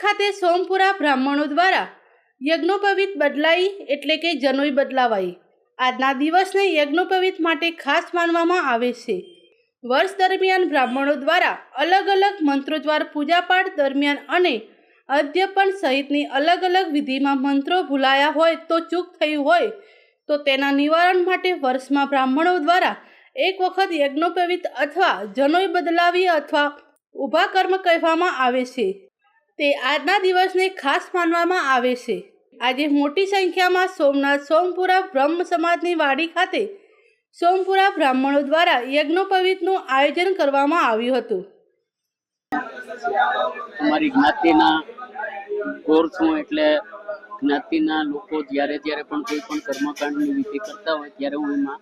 ખાતે સોમપુરા બ્રાહ્મણો દ્વારા યજ્ઞોપવિત બદલાઈ એટલે કે જનોઈ બદલાવાઈ. આજના દિવસને યજ્ઞોપવિત માટે ખાસ માનવામાં આવે છે. વર્ષ દરમિયાન બ્રાહ્મણો દ્વારા અલગ અલગ મંત્રોદ્વાર પૂજાપાઠ દરમિયાન અને અધ્યપન સહિતની અલગ અલગ વિધિમાં મંત્રો ભૂલાયા હોય તો ચૂક થયું હોય તો તેના નિવારણ માટે વર્ષમાં બ્રાહ્મણો દ્વારા એક વખત યજ્ઞોપવિત અથવા જનોઈ બદલાવી અથવા ઊભા કર્મ કહેવામાં આવે છે. તે આજના દિવસને ખાસ માનવામાં આવે છે. આજે મોટી સંખ્યામાં સોમનાથ સોમપુરા બ્રહ્મ સમાજની વાડી ખાતે સોમપુરા બ્રાહ્મણો દ્વારા યજ્ઞોપવિતનું આયોજન કરવામાં આવ્યું હતું. અમારી જ્ઞાતિના કોર છું એટલે જ્ઞાતિના લોકો જ્યારે જ્યારે પણ કોઈ પણ કર્મકાંડની વિધિ કરતા હોય ત્યારે હું એમાં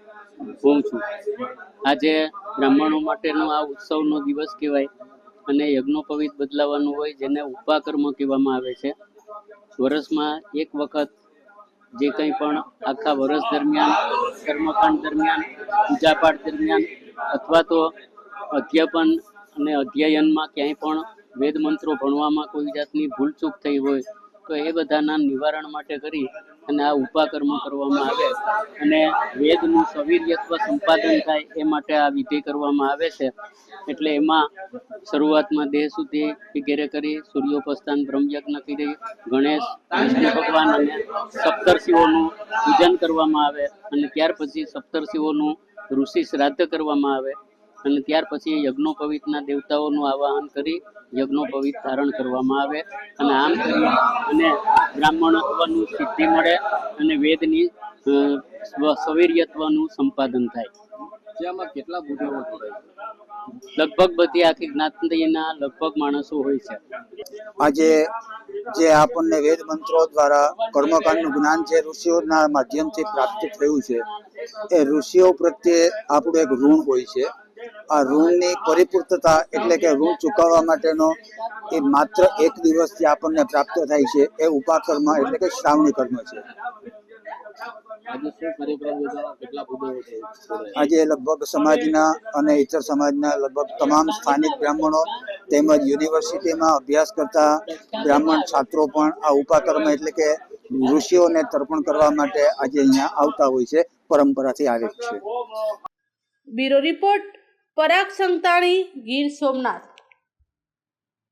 હોઉં છું. આજે બ્રાહ્મણો માટેનો આ ઉત્સવનો દિવસ કહેવાય. અને યજ્ઞોપવિત બદલાવાનું હોય જેને ઉપા કહેવામાં આવે છે. વર્ષમાં એક વખત જે કંઈ પણ આખા વર્ષ દરમિયાન, કર્મકાંડ દરમિયાન, પૂજાપાઠ દરમિયાન અથવા તો અધ્યાપન અને અધ્યયનમાં ક્યાંય પણ વેદ મંત્રો ભણવામાં કોઈ જાતની ભૂલચૂક થઈ હોય એ બધાના નિવારણ માટે કરી અને આ ઉપાકર્મ કરવામાં આવે અને વેદનું સવીર્યત્વ સંપાદન થાય એ માટે આ વિધિ કરવામાં આવે છે. એટલે એમાં શરૂઆતમાં દેહ સુધી વગેરે કરી સૂર્યોપસ્થાન, બ્રહ્મયજ્ઞ કરી, ગણેશ, વિષ્ણુ ભગવાન અને સપ્તર્ષિઓનું પૂજન કરવામાં આવે અને ત્યાર પછી સપ્તર્ષિઓનું ઋષિ શ્રાદ્ધ કરવામાં આવે અને ત્યાર પછી યજ્ઞોપવિતના દેવતાઓનું આવાહન કરી યજ્ઞોપવિત ધારણ કરવામાં આવે અને આમ અને બ્રાહ્મણત્વનું સિદ્ધિ મળે અને વેદની સવીર્યત્વનું સંપાદન થાય. જેમાં કેટલા બુદ્ધિઓ લગભગ બધી આખી જ્ઞાતિના લગભગ માણસો હોય છે. આજે જે આપણને વેદ મંત્રો દ્વારા કર્મકાંડનું જ્ઞાન જે ઋષિઓના માધ્યમથી પ્રાપ્ત થયું છે એ ઋષિઓ પ્રત્યે આપણું એક ઋણ હોય છે. આ ઋણની પરિપૂર્તતા એટલે કે ઋણ ચૂકવવા માટેનો એ માત્ર એક દિવસથી આપણને પ્રાપ્ત થાય છે એ ઉપાકર્મ એટલે કે શ્રાવણી કર્મ છે. આજે લગભગ સમાજના અને ઇતર સમાજના લગભગ તમામ સ્થાનિક બ્રાહ્મણો તેમજ યુનિવર્સિટીમાં અભ્યાસ કરતા બ્રાહ્મણ છાત્રો પણ આ ઉપાકર્મ એટલે કે ઋષિઓને તર્પણ કરવા માટે આજે અહીંયા આવતા હોય છે પરંપરાથી આવે છે. Bureau report Parag Santani Gir Somnath.